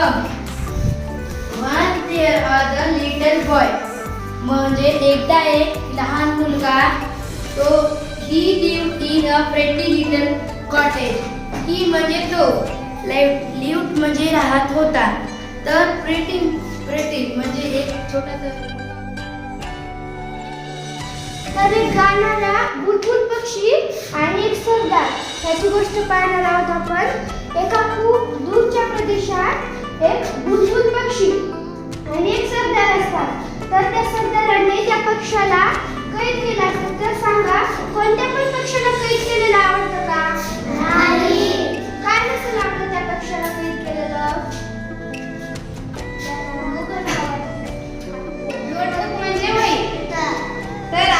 drums. Once there was a little boy. म्हणजे एकदा एक लहान मुलगा तो he lived in a pretty little cottage. He म्हणजे तो lived म्हणजे राहत होता तर pretty pretty म्हणजे एक छोटा तर एक गाणारा बुटबुट पक्षी आणि एक सरदार याची गोष्ट पाहणार आहोत आपण एका खूप दूरच्या प्रदेशात एक बुलबुल पक्षी आणि एक सरदार असतात. तर त्या सरदारांनी त्या पक्षाला कैद केला असतं. तर सांगा कोणत्या पण पक्षाला कैद केलेलं आवडतं का? नाही. काय नसेल आवडतं त्या पक्षाला कैद केलेलं? तर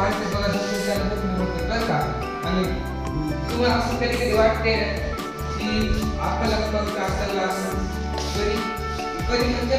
पाच ते का? आणि तुम्हाला असं कधी कधी वाटते की आपल्याला पण आपल्याला कधी कधी म्हणजे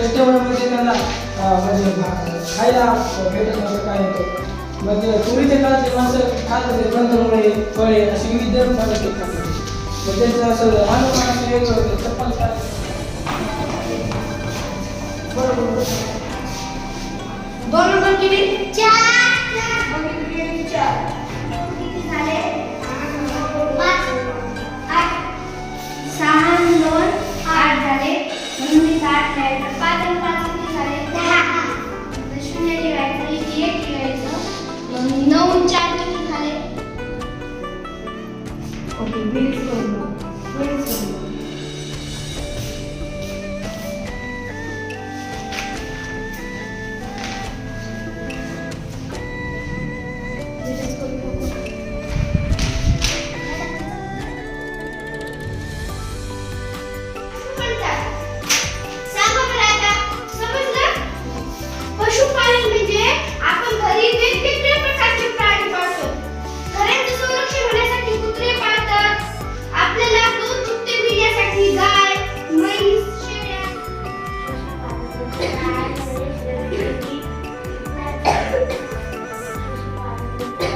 त्याच्यामुळे म्हणजे त्यांना म्हणजे खायला भेटत नव्हतं काय होतं. म्हणजे पूर्वीच्या काळात माणसं खात होते ग्रंथमुळे फळे अशी विविध फळ म्हणजे असं राहणं वेगळं होतं चप्पल बरोबर. किती चार. चार. किती झाले? Ba nhân. Yeah.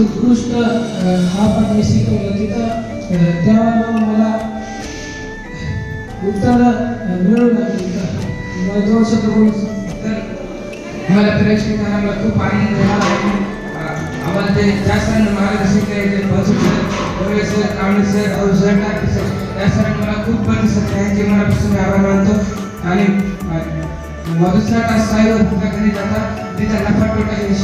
उत्कृष्ट हा पण मी शिकवलं तिथं. तेव्हा मला उत्तर मिळून मला दोन शब्द मला प्रेक्षकांना खूप आनंद झाला. आम्हाला ते जास्त महाराज शिकायचे बसू sir Kamble sir Aru sir Take sir या सरांनी मला खूप प्रतिसाद त्यांचे मनापासून आभार मानतो. आणि मधुसरा साहेब घरी जाता तिथं नफा तोटा हे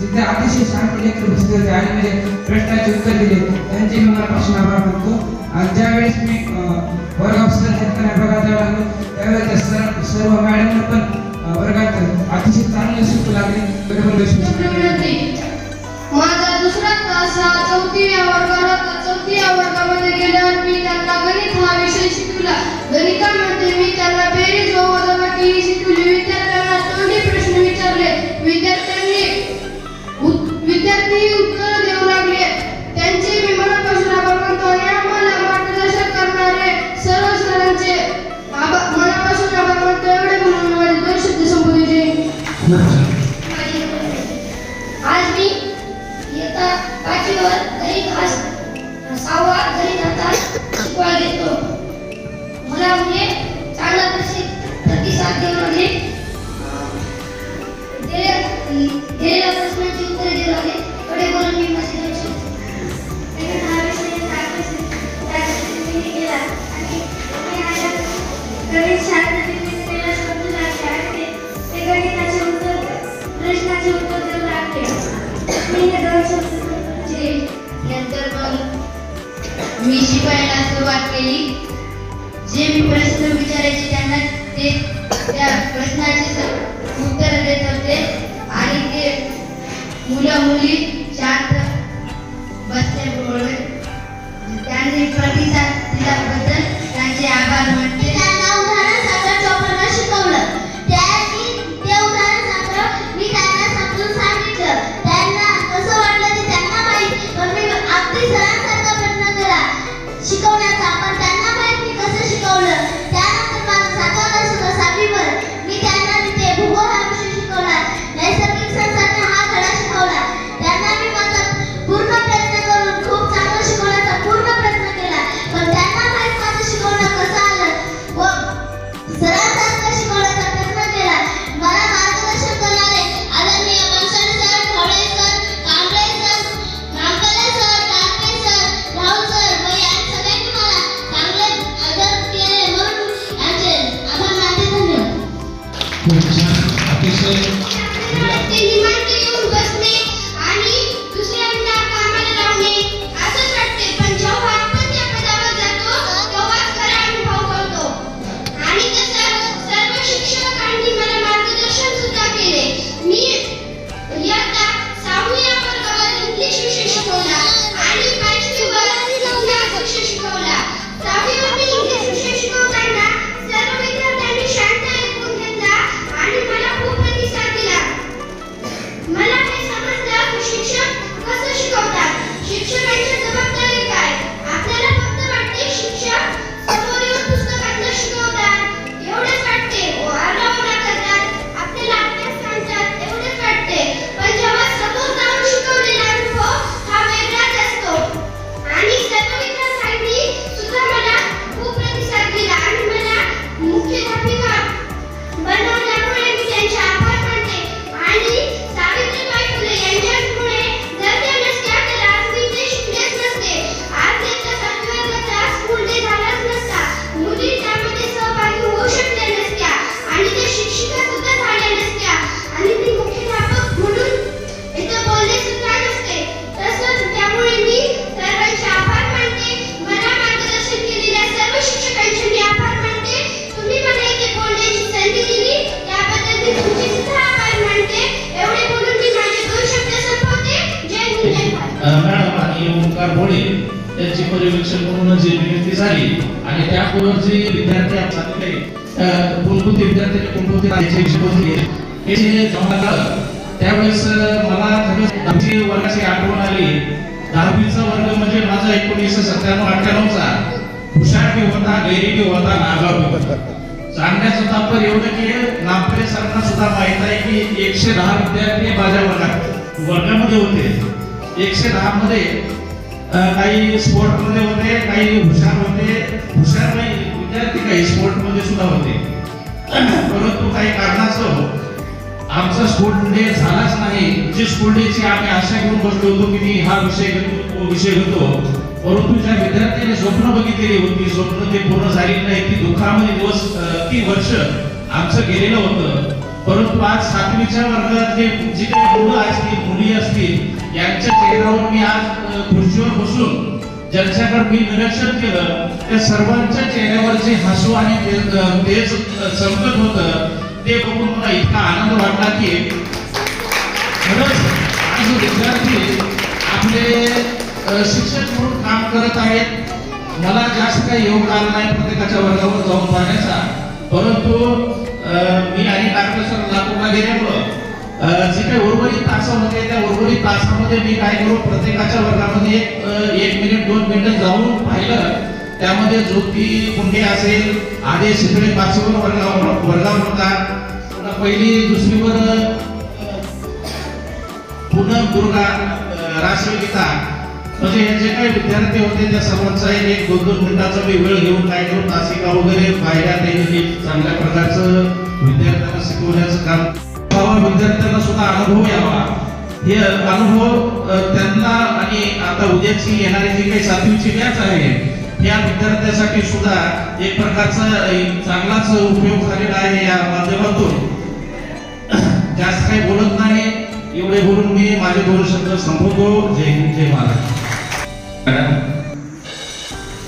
जिथे अतिशय शांत लेकर बसले होते आणि म्हणजे प्रश्नाचे उत्तर दिले त्यांचे मी मनापासून आभार मानतो. आणि ज्यावेळेस मी वर्ग ऑफिसर सर घेताना बघायला लागलो त्यावेळेस सर सर्व मॅडमना पण वर्गात अतिशय चांगले शिकू लागले. माझा दुसरा तास हा चौथी या वर्गात चौथी या वर्गामध्ये गेल्यावर मी त्यांना गणित हा विषय नंतर मग मी शिकायला सुरुवात केली जे मी प्रश्न विचारायचे त्यांना ते त्या प्रश्नाचे उत्तर देत होते आणि ते मुलं मुली शांत बसल्यामुळे त्यांनी प्रतिसाद वर्गामध्ये त्यांची पर्यवेक्षण म्हणून जी विनंती झाली आणि त्यापूर्वी जे विद्यार्थी आपल्याकडे अ, कोणकोणते विद्यार्थी आणि कोणकोणते राज्याचे विषय हे जे जमा झालं त्यावेळेस मला खरंच आमची वर्गाची आठवण आली. दहावीचा वर्ग म्हणजे माझा एकोणीसशे सत्त्याण्णव अठ्ठ्याण्णवचा. हुशार होता गैरी होता नागाव सांगण्याचं तात्पर्य एवढं की नापरे सरांना सुद्धा माहीत आहे की एकशे दहा विद्यार्थी माझ्या वर्गात वर्गामध्ये होते. एकशे दहा मध्ये काही स्पोर्टमध्ये होते काही हुशार होते. हुशार नाही विद्यार्थी काही स्पोर्टमध्ये सुद्धा होते. परंतु काही कारणास्तव आमचा स्कूल डे झालाच नाही. जे स्कूल डेची आम्ही आशा करून बसलो होतो की मी हा विषय घेतो तो विषय घेतो. परंतु ज्या विद्यार्थ्यांनी स्वप्न बघितलेली होती स्वप्न ते पूर्ण झाली नाही ती दुःखामध्ये दिवस ती वर्ष आमचं गेलेलं होतं. परंतु आज सातवीच्या वर्गात जे जी काही मुलं असतील मुली असतील यांच्या चेहऱ्यावर मी आज खुर्चीवर बसून ज्यांच्याकडे मी निरीक्षण केलं त्या सर्वांच्या चेहऱ्यावर जे हसू आणि तेज चमकत होतं ते बघून मला इतका आनंद वाटला की खरंच आज विद्यार्थी आपले शिक्षक म्हणून काम करत आहेत. मला जास्त काही योग आला नाही प्रत्येकाच्या वर्गावर जाऊन पाहण्याचा. परंतु मी आणि डॉक्टर सर लातूरला गेल्यामुळं जे काही उर्वरित तास होते त्या उर्वरित तासामध्ये मी काय करू प्रत्येकाच्या वर्गामध्ये एक एक मिनिट दोन मिनिट जाऊन पाहिलं. त्यामध्ये ज्योती कुंडे असेल आधी शिकळे पाचवर वर्गावर वर्गावर होता. पहिली दुसरीवर अ, पूनम दुर्गा राष्ट्रगीता म्हणजे हे जे काही विद्यार्थी होते त्या सर्वांचा एक दोन दोन मिनिटाचा मी वेळ घेऊन काय करून तासिका वगैरे पाहिल्या त्यांनी चांगल्या प्रकारचं विद्यार्थ्यांना शिकवण्याचं काम विद्यार्थ्यांना सुद्धा अनुभव यावा. हे अनुभव त्यांना आणि आता उद्याची येणारी जी काही सातवीची बॅच आहे या विद्यार्थ्यांसाठी सुद्धा एक प्रकारचा चांगलाच उपयोग झालेला आहे या माध्यमातून. जास्त काही बोलत नाही. एवढे बोलून मी माझे दोन शब्द संपवतो. जय हिंद जय महाराष्ट्र.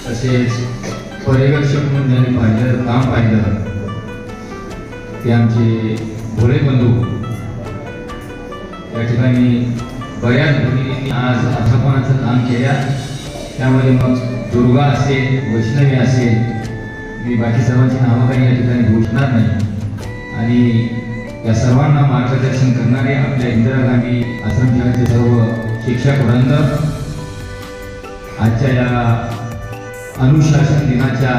तसेच पर्यवेक्षक म्हणून ज्यांनी पाहिलं काम पाहिलं. ते आमचे भोळे बंधू. या ठिकाणी बऱ्याच भगिनींनी आज अध्यापनाचं काम केल्या त्यामध्ये मग दुर्गा असेल वैष्णवी असेल. मी बाकी सर्वांची नावं काही या ठिकाणी घोषणार नाही. आणि या सर्वांना मार्गदर्शन करणारे आपल्या इंदिरा गांधी आश्रमशाळेचे सर्व शिक्षक वृंद आजच्या या अनुशासन दिनाच्या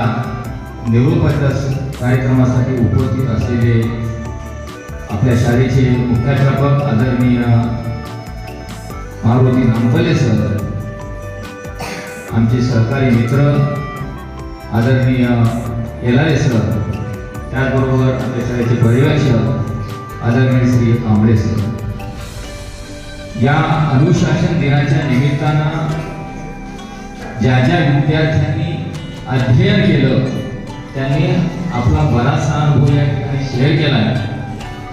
निरोपाच्या कार्यक्रमासाठी उपस्थित असलेले आपल्या शाळेचे मुख्याध्यापक आदरणीय मारुती नांपले सर आमचे सहकारी मित्र आदरणीय येलारे सर त्याचबरोबर आपल्या शाळेचे पर्यवेक्षक आदरणीय श्री आंबळे सर. या अनुशासन दिनाच्या निमित्तानं ज्या ज्या विद्यार्थ्यांनी अध्ययन केलं त्यांनी आपला बराचसा अनुभव या ठिकाणी शेअर केला.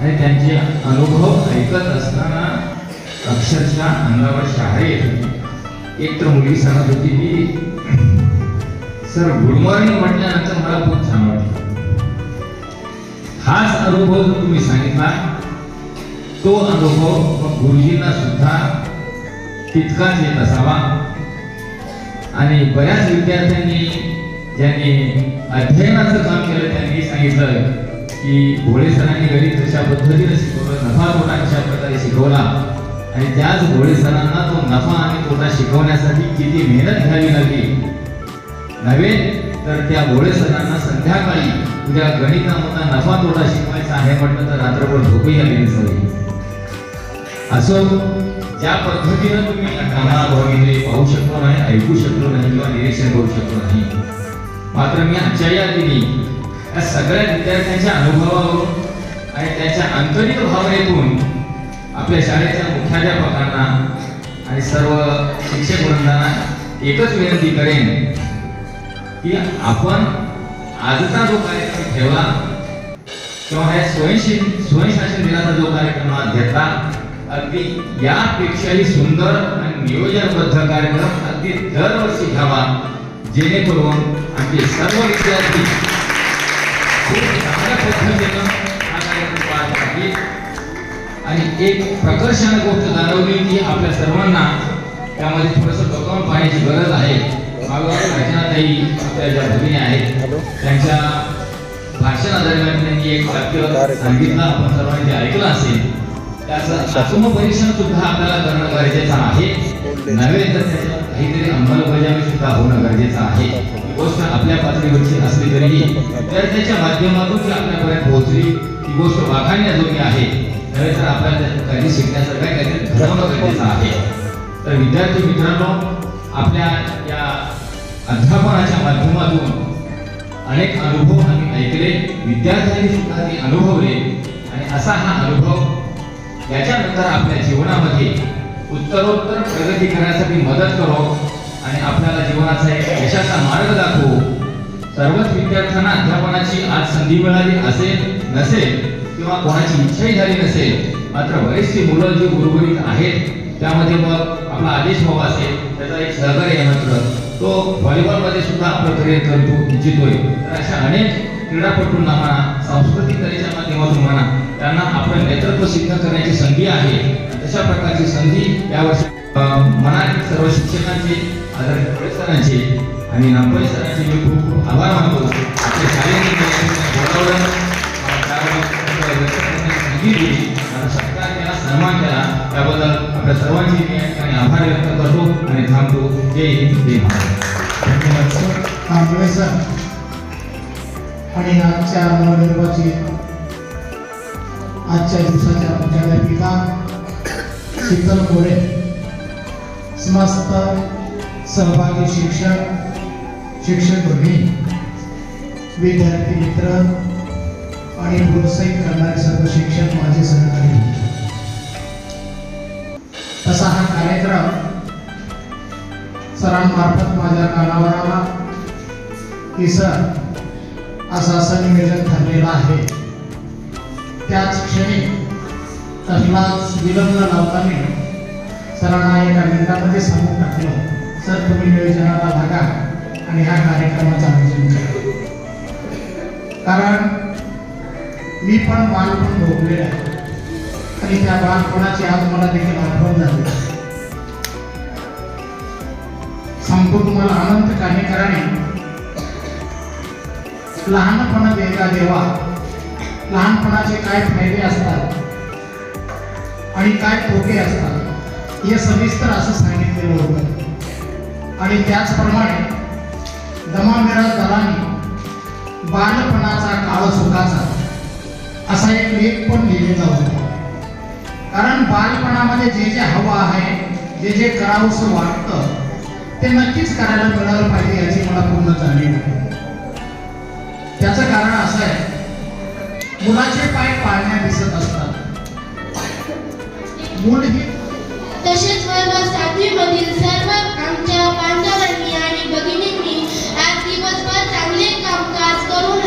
आणि त्यांचे अनुभव ऐकत असताना अक्षरशः अंगावर शहारे एक तर मुलगी सांगत होती की सर गुड मॉर्निंग म्हटल्यानंतर मला खूप छान वाटलं. हाच अनुभव जो तुम्ही सांगितला तो अनुभव गुरुजींना सुद्धा तितकाच येत असावा. आणि बऱ्याच विद्यार्थ्यांनी ज्यांनी अध्ययनाचं काम केलं त्यांनी सांगितलं की भोळे सरांनी घरी जशा पद्धतीने शिकवलं नफा तोटा कशा प्रकारे शिकवला आणि त्याच भोळे सरांना तो नफा आणि तोटा शिकवण्यासाठी किती मेहनत घ्यावी लागली. नव्हे? तर त्या भोळे सरांना संध्याकाळी उद्या गणितामधला नफा तोटा शिकवायचा आहे म्हटलं तर रात्रभर झोपही आली नसावी. असं त्या पद्धतीनं तुम्ही कानाभावी पाहू शकलो नाही ऐकू शकलो नाही किंवा निरीक्षण करू शकलो नाही. मात्र मी आजच्या या दिनी या सगळ्या विद्यार्थ्यांच्या अनुभवावरून आणि त्यांच्या आंतरिक भावनेतून आपल्या शाळेच्या मुख्याध्यापकांना आणि सर्व शिक्षक वृंदांना एकच विनंती करेन की आपण आजचा जो कार्यक्रम ठेवला किंवा हे स्वयंशी स्वयंशासन दिनाचा जो कार्यक्रम आज घेतला अगदी यापेक्षाही सुंदर आणि नियोजनबद्ध कार्यक्रम अगदी दरवर्षी घ्यावा. जेणेकरून आमचे सर्व विद्यार्थी खूप चांगल्या पद्धतीनं हा कार्यक्रम पार पाडतील. आणि एक प्रकर्षाने गोष्ट जाणवली की आपल्या सर्वांना त्यामध्ये थोडंसं डोकावून पाहण्याची गरज आहे. रचनाताई आपल्या ज्या भगिनी आहेत त्यांच्या भाषणादरम्यान त्यांनी एक वाक्य सांगितलं. आपण सर्वांनी ऐकलं असेल. त्याचं आत्मपरीक्षण सुद्धा आपल्याला करणं गरजेचं आहे. नव्हे तर त्याच्या काहीतरी अंमलबजावणी सुद्धा होणं गरजेचं आहे. गोष्ट आपल्या पातळीवरची असली तरीही तर त्याच्या माध्यमातून ती आपल्यापर्यंत पोहोचली ती गोष्ट वाखाणण्याजोगी आहे. नव्हे तर आपल्याला काही शिकण्यासारखं काहीतरी ठरवणं गरजेचं आहे. तर विद्यार्थी मित्रांनो आपल्या या अध्यापनाच्या माध्यमातून अनेक अनुभव आम्ही ऐकले. विद्यार्थ्यांनी सुद्धा ते अनुभवले. आणि असा हा अनुभव याच्यानंतर आपल्या जीवनामध्ये उत्तरोत्तर प्रगती करण्यासाठी मदत करो आणि आपल्याला जीवनाचा एक यशाचा मार्ग दाखवू. सर्वच विद्यार्थ्यांना अध्यापनाची आज संधी मिळाली असेल नसेल किंवा कोणाची इच्छाही झाली नसेल मात्र बरेचशी मुलं जी उर्वरित आहेत त्यामध्ये मग आपला आदेश भाऊ असेल त्याचा एक सहकार्य मात्र. तो व्हॉलीबॉलमध्ये सुद्धा आपलं करिअर करू इच्छितोय तर अशा अनेक क्रीडापटूंना म्हणा सांस्कृतिक कलेच्या माध्यमातून म्हणा त्यांना आपलं नेतृत्व सिद्ध करण्याची संधी आहे. तशा प्रकारची संधी यावर्षी मनात सर्व शिक्षकांचे आदरणीय सरांचे आणि नागपूर सरांचे मी खूप खूप आभार मानतो. आपल्या शाळेने बोलावलं संधी दिली. सत्कार केला सन्मान केला. त्याबद्दल आपल्या सर्वांची मी या आभार व्यक्त करतो आणि थांबतो. जय हिंद जय महाराष्ट्र. धन्यवाद सर. सर. आणि आजच्या नवनिर्वाचित आजच्या दिवसाच्या मुख्याध्यापिका शीतल गोरे समस्त सहभागी शिक्षक शिक्षक गृही विद्यार्थी मित्र आणि प्रोत्साहित करणारे सर्व शिक्षक माझे सहकारी. तसा हा कार्यक्रम सरांमार्फत माझ्या कानावर आला. की सर असं असं नियोजन ठरलेलं आहे. त्याच क्षणी कसलाच विलंब लावता मी सरांना एका मिनिटामध्ये सांगून टाकलं. सर तुम्ही नियोजनाला लागा आणि ह्या कार्यक्रमाचं आयोजन करा. कारण मी पण बालपण भोगलेलं आहे. आणि त्या बालपणाची आज मला देखील आठवण झाली. सांगतो तुम्हाला अनंत काणेकरांनी लहानपणा देगा देवा लहानपणाचे काय फायदे असतात आणि काय तोटे असतात हे सविस्तर असं सांगितलेलं होतं. आणि त्याचप्रमाणे दमामिराज दलानी बालपणाचा काळ सुखाचा असा एक लेख पण लिहिलेला होता. कारण बालपणामध्ये जे जे हवं आहे जे जे करावंसं वाटतं ते नक्कीच करायला मिळालं पाहिजे याची मला पूर्ण जाणीव आहे. त्याचं कारण असं आहे मुलाचे पाय पाळण्या दिसत असतात. मूल ही तसेच सर्व सातवी मधील सर्व आमच्या बांधवांनी आणि भगिनींनी आज दिवसभर चांगले कामकाज करून